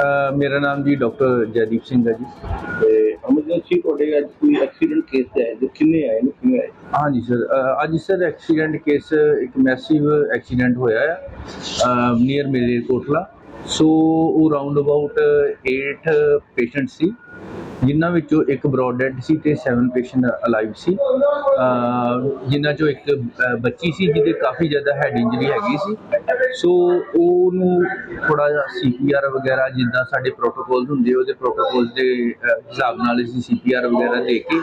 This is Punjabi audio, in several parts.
ਅ, ਮੇਰਾ ਨਾਮ ਜੀ ਡਾਕਟਰ ਜੈਦੀਪ ਸਿੰਘ ਹੈ ਜੀ। ਤੇ ਐਮਰਜੈਂਸੀ ਤੁਹਾਡੇ ਅੱਜ ਕੋਈ ਐਕਸੀਡੈਂਟ ਕੇਸ ਹੈ ਜੋ ਕਿੰਨੇ ਆਏ ਨੇ? ਕਿਵੇਂ ਆਏ? ਹਾਂਜੀ ਸਰ ਅ, ਅੱਜ ਸਰ ਐਕਸੀਡੈਂਟ ਕੇਸ ਇੱਕ ਮੈਸਿਵ ਐਕਸੀਡੈਂਟ ਹੋਇਆ ਹੈ ਨੀਅਰ ਮੇਲੇ ਕੋਟਲਾ। ਸੋ ਉਹ ਰਾਉਂਡ ਅਬਾਊਟ 8 ਪੇਸ਼ੈਂਟ ਸੀ। ਜਿਨ੍ਹਾਂ ਵਿੱਚੋਂ ਇੱਕ ਬ੍ਰੌਡ ਡੈਡ ਸੀ ਤੇ 7 ਪੇਸ਼ੈਂਟ ਅਲਾਈਵ ਸੀ। ਜਿਨ੍ਹਾਂ ਚੋਂ ਇੱਕ ਬੱਚੀ ਸੀ ਜਿਹਦੇ ਕਾਫੀ ਜ਼ਿਆਦਾ ਹੈਡ ਇੰਜਰੀ ਹੈਗੀ ਸੀ। ਸੋ ਉਹਨੂੰ ਥੋੜਾ ਜਿਹਾ ਸੀਪੀਆਰ ਵਗੈਰਾ ਜਿੱਦਾਂ ਸਾਡੇ ਪ੍ਰੋਟੋਕੋਲਸ ਹੁੰਦੇ ਉਹਦੇ ਪ੍ਰੋਟੋਕੋਲਸ ਦੇ ਹਿਸਾਬ ਨਾਲ ਅਸੀਂ ਸੀਪੀਆਰ ਵਗੈਰਾ ਦੇ ਕੇ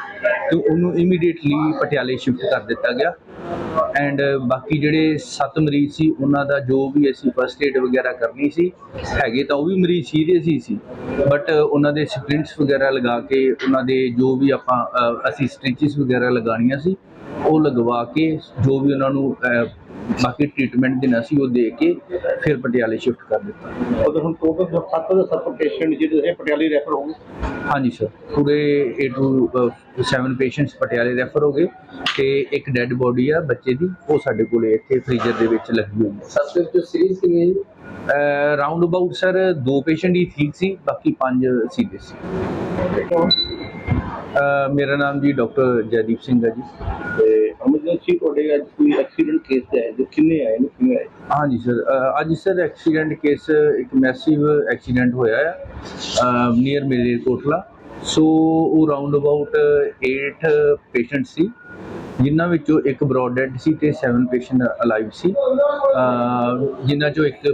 ਤੇ ਉਹਨੂੰ ਇਮੀਡੀਏਟਲੀ ਪਟਿਆਲੇ ਸ਼ਿਫਟ ਕਰ ਦਿੱਤਾ ਗਿਆ। ਐਂਡ ਬਾਕੀ ਜਿਹੜੇ 7 ਮਰੀਜ਼ ਸੀ, ਉਹਨਾਂ ਦਾ ਜੋ ਵੀ ਅਸੀਂ ਫਸਟ ਏਡ ਵਗੈਰਾ ਕਰਨੀ ਸੀ, ਹੈਗੇ ਤਾਂ ਉਹ ਵੀ ਮਰੀਜ਼ ਸੀਰੀਅਸ ਹੀ ਸੀ। ਬਟ ਉਹਨਾਂ ਦੇ ਸਪ੍ਰਿੰਟਸ ਵਗੈਰਾ ਲਗਾ ਕੇ, ਉਹਨਾਂ ਦੇ ਜੋ ਵੀ ਆਪਾਂ ਅਸੀਂ ਸਟਿਚਸ ਵਗੈਰਾ ਲਗਾਉਣੀਆਂ ਸੀ, ਉਹ ਲਗਵਾ ਕੇ ਜੋ ਵੀ ਉਹਨਾਂ ਨੂੰ ਬਾਕੀ ਟ੍ਰੀਟਮੈਂਟ ਦੇਣਾ ਸੀ ਉਹ ਦੇ ਕੇ ਫਿਰ ਪਟਿਆਲੇ ਸ਼ਿਫਟ ਕਰ ਦਿੱਤਾ। ਉਧਰ ਹੁਣ ਟੋਟਲ 7 ਦੇ 7 ਪੇਸ਼ੈਂਟ ਜਿਹੜੇ ਪਟਿਆਲੇ ਰੈਫਰ ਹੋ ਗਏ? ਹਾਂਜੀ ਸਰ ਪੂਰੇ 8 ਟੂ 7 ਪੇਸ਼ੈਂਟਸ ਪਟਿਆਲੇ ਰੈਫਰ ਹੋ ਗਏ ਤੇ ਇੱਕ ਡੈੱਡ ਬੋਡੀ ਆ ਬੱਚੇ ਦੀ ਉਹ ਸਾਡੇ ਕੋਲੇ ਇੱਥੇ ਫ੍ਰੀਜ਼ਰ ਦੇ ਵਿੱਚ ਲੱਗੀ ਹੋਈ ਹੈ। ਸਭ ਤੋਂ ਸੀਰੀਅਸ ਹੈ ਰਾਉਂਡ ਅਬਾਊਟ ਸਰ ਦੋ ਪੇਸ਼ੈਂਟ ਹੀ ਠੀਕ ਸੀ ਬਾਕੀ ਪੰਜ ਸੀਰੀਅਸ ਸੀ। ਮੇਰਾ ਨਾਮ ਜੀ ਡਾਕਟਰ ਜੈਦੀਪ ਸਿੰਘ ਹੈ ਜੀ। ਤੇ ਐਮਰਜੈਂਸੀ ਤੁਹਾਡੇ ਅੱਜ ਕੋਈ ਐਕਸੀਡੈਂਟ ਕੇਸ ਹੈ ਜੋ ਕਿੰਨੇ ਆਏ ਨੇ, ਕਿਵੇਂ ਆਏ? ਹਾਂਜੀ ਸਰ ਅੱਜ ਸਰ ਐਕਸੀਡੈਂਟ ਕੇਸ ਇੱਕ ਮੈਸਿਵ ਐਕਸੀਡੈਂਟ ਹੋਇਆ ਹੈ ਨੀਅਰ ਮੇਲੇ ਸੋ ਉਹ ਰਾਉਂਡ ਅਬਾਊਟ 8 ਪੇਸ਼ੈਂਟ ਸੀ। ਜਿਨ੍ਹਾਂ ਵਿੱਚੋਂ ਇੱਕ ਬ੍ਰੌਡ ਡੈਡ ਸੀ ਤੇ 7 ਪੇਸ਼ੈਂਟ ਅਲਾਈਵ ਸੀ। ਜਿਨ੍ਹਾਂ ਚੋਂ ਇੱਕ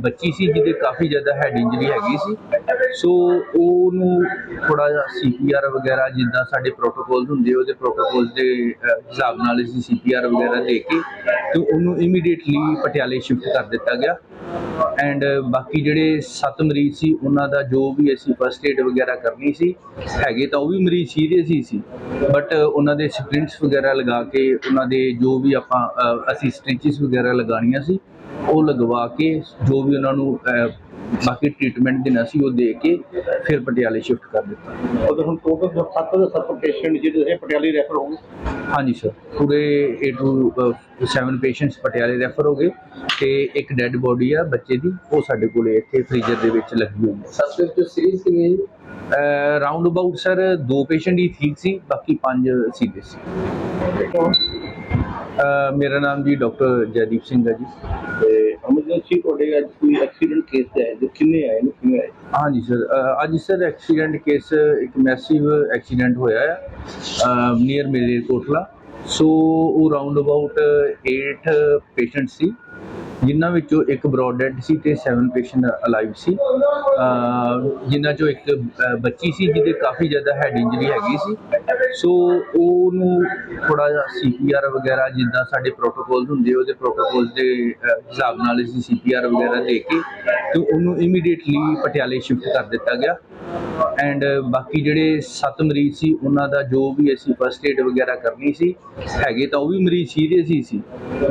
ਬੱਚੀ ਸੀ ਜਿਹਦੇ ਕਾਫੀ ਜ਼ਿਆਦਾ ਹੈਡ ਇੰਜਰੀ ਹੈਗੀ ਸੀ। ਸੋ ਉਹਨੂੰ ਥੋੜਾ ਜਿਹਾ ਸੀਪੀਆਰ ਵਗੈਰਾ ਜਿੱਦਾਂ ਸਾਡੇ ਪ੍ਰੋਟੋਕੋਲਸ ਹੁੰਦੇ ਉਹਦੇ ਪ੍ਰੋਟੋਕੋਲਸ ਦੇ ਹਿਸਾਬ ਨਾਲ ਅਸੀਂ ਸੀਪੀਆਰ ਵਗੈਰਾ ਦੇ ਕੇ ਤੇ ਉਹਨੂੰ ਇਮੀਡੀਏਟਲੀ ਪਟਿਆਲੇ ਸ਼ਿਫਟ ਕਰ ਦਿੱਤਾ ਗਿਆ। ਐਂਡ uh, ਬਾਕੀ ਜਿਹੜੇ 7 ਮਰੀਜ਼ ਸੀ, ਉਹਨਾਂ ਦਾ ਜੋ ਵੀ ਅਸੀਂ ਫਸਟ ਏਡ ਵਗੈਰਾ ਕਰਨੀ ਸੀ, ਹੈਗੇ ਤਾਂ ਉਹ ਵੀ ਮਰੀਜ਼ ਸੀਰੀਅਸ ਹੀ ਸੀ। ਬਟ uh, ਉਹਨਾਂ ਦੇ ਸਪ੍ਰਿੰਟਸ ਵਗੈਰਾ ਲਗਾ ਕੇ, ਉਹਨਾਂ ਦੇ ਜੋ ਵੀ ਆਪਾਂ ਅਸੀਂ ਸਟਿਚਸ ਵਗੈਰਾ ਲਗਾਉਣੀਆਂ ਸੀ, ਉਹ ਲਗਵਾ ਕੇ ਜੋ ਵੀ ਉਹਨਾਂ ਨੂੰ ਬਾਕੀ ਟ੍ਰੀਟਮੈਂਟ ਦੇਣਾ ਸੀ ਉਹ ਦੇ ਕੇ ਫਿਰ ਪਟਿਆਲੇ ਸ਼ਿਫਟ ਕਰ ਦਿੱਤਾ। ਉਧਰ ਹੁਣ ਟੋਟਲ 7 ਦੇ 7 ਪੇਸ਼ੈਂਟ ਜਿਹੜੇ ਪਟਿਆਲੇ ਰੈਫਰ ਹੋ ਗਏ? ਹਾਂਜੀ ਸਰ ਪੂਰੇ 8 ਟੂ 7 ਪੇਸ਼ੈਂਟਸ ਪਟਿਆਲੇ ਰੈਫਰ ਹੋ ਗਏ ਤੇ ਇੱਕ ਡੈੱਡ ਬੋਡੀ ਆ ਬੱਚੇ ਦੀ ਉਹ ਸਾਡੇ ਕੋਲੇ ਇੱਥੇ ਫ੍ਰੀਜ਼ਰ ਦੇ ਵਿੱਚ ਲੱਗੀ ਹੋਈ ਹੈ। ਸਭ ਤੋਂ ਸੀਰੀਅਸ ਕਿਵੇਂ ਹੈ ਰਾਉਂਡ ਅਬਾਊਟ ਸਰ ਦੋ ਪੇਸ਼ੈਂਟ ਹੀ ਠੀਕ ਸੀ ਬਾਕੀ ਪੰਜ ਸੀਰੀਅਸ ਸੀ। ਮੇਰਾ ਨਾਮ ਜੀ ਡਾਕਟਰ ਜੈਦੀਪ ਸਿੰਘ ਹੈ ਜੀ। ਤੇ ਐਮਰਜੈਂਸੀ ਤੁਹਾਡੇ ਅੱਜ ਕੋਈ ਐਕਸੀਡੈਂਟ ਕੇਸ 'ਤੇ ਆਏ? ਜੋ ਕਿੰਨੇ ਆਏ ਨੇ, ਕਿਵੇਂ ਆਏ? ਹਾਂਜੀ ਸਰ ਅੱਜ ਸਰ ਐਕਸੀਡੈਂਟ ਕੇਸ ਇੱਕ ਮੈਸਿਵ ਐਕਸੀਡੈਂਟ ਹੋਇਆ ਹੈ ਨੀਅਰ ਮੇਲੇ ਸੋ ਉਹ ਰਾਉਂਡ ਅਬਾਊਟ 8 ਪੇਸ਼ੈਂਟ ਸੀ। ਜਿਨ੍ਹਾਂ ਵਿੱਚੋਂ ਇੱਕ ਬ੍ਰੌਡ ਡੈਡ ਸੀ ਤੇ 7 ਪੇਸ਼ੈਂਟ ਅਲਾਈਵ ਸੀ। ਜਿਨ੍ਹਾਂ ਚੋਂ ਇੱਕ ਬੱਚੀ ਸੀ ਜਿਹਦੇ ਕਾਫੀ ਜ਼ਿਆਦਾ ਹੈਡ ਇੰਜਰੀ ਹੈਗੀ ਸੀ। ਸੋ ਉਹਨੂੰ ਥੋੜਾ ਜਿਹਾ ਸੀਪੀਆਰ ਵਗੈਰਾ ਜਿੱਦਾਂ ਸਾਡੇ ਪ੍ਰੋਟੋਕੋਲਸ ਹੁੰਦੇ ਉਹਦੇ ਪ੍ਰੋਟੋਕੋਲਸ ਦੇ ਹਿਸਾਬ ਨਾਲ ਅਸੀਂ ਸੀਪੀਆਰ ਵਗੈਰਾ ਦੇ ਕੇ ਤੇ ਉਹਨੂੰ ਇਮੀਡੀਏਟਲੀ ਪਟਿਆਲੇ ਸ਼ਿਫਟ ਕਰ ਦਿੱਤਾ ਗਿਆ। ਐਂਡ uh, ਬਾਕੀ ਜਿਹੜੇ 7 ਮਰੀਜ਼ ਸੀ, ਉਹਨਾਂ ਦਾ ਜੋ ਵੀ ਅਸੀਂ ਫਸਟ ਏਡ ਵਗੈਰਾ ਕਰਨੀ ਸੀ, ਹੈਗੇ ਤਾਂ ਉਹ ਵੀ ਮਰੀਜ਼ ਸੀਰੀਅਸ ਹੀ ਸੀ।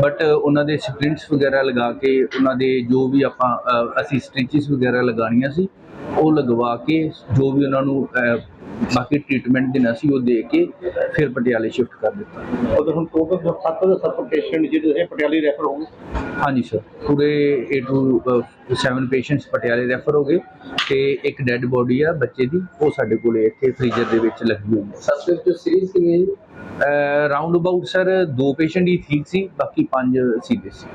ਬਟ uh, ਉਹਨਾਂ ਦੇ ਸਪ੍ਰਿੰਟਸ ਵਗੈਰਾ ਲਗਾ ਕੇ, ਉਹਨਾਂ ਦੇ ਜੋ ਵੀ ਆਪਾਂ ਅਸੀਂ ਸਟਿਚਸ ਵਗੈਰਾ ਲਗਾਉਣੀਆਂ ਸੀ, ਉਹ ਲਗਵਾ ਕੇ, ਜੋ ਵੀ ਉਹਨਾਂ ਨੂੰ ਬਾਕੀ ਟ੍ਰੀਟਮੈਂਟ ਦੇਣਾ ਸੀ, ਉਹ ਦੇ ਕੇ ਫਿਰ ਪਟਿਆਲੇ ਸ਼ਿਫਟ ਕਰ ਦਿੱਤਾ। ਉਧਰ ਹੁਣ ਟੋਟਲ 7 ਦੇ 7 ਪੇਸ਼ੈਂਟ ਜਿਹੜੇ ਪਟਿਆਲੇ ਰੈਫਰ ਹੋ ਗਏ ਹਾਂਜੀ ਸਰ ਪੂਰੇ 8 ਟੂ 7 ਪੇਸ਼ੈਂਟਸ ਪਟਿਆਲੇ ਰੈਫਰ ਹੋ ਗਏ ਤੇ ਇੱਕ ਡੈੱਡ ਬੋਡੀ ਆ ਬੱਚੇ ਦੀ ਉਹ ਸਾਡੇ ਕੋਲੇ ਇੱਥੇ ਫ੍ਰੀਜ਼ਰ ਦੇ ਵਿੱਚ ਲੱਗੀ ਹੋਈ ਹੈ। ਸਭ ਤੋਂ ਸੀਰੀਅਸ ਹੈ ਰਾਉਂਡ ਅਬਾਊਟ ਸਰ ਦੋ ਪੇਸ਼ੈਂਟ ਹੀ ਠੀਕ ਸੀ ਬਾਕੀ ਪੰਜ ਸੀਰੀਅਸ ਸੀ।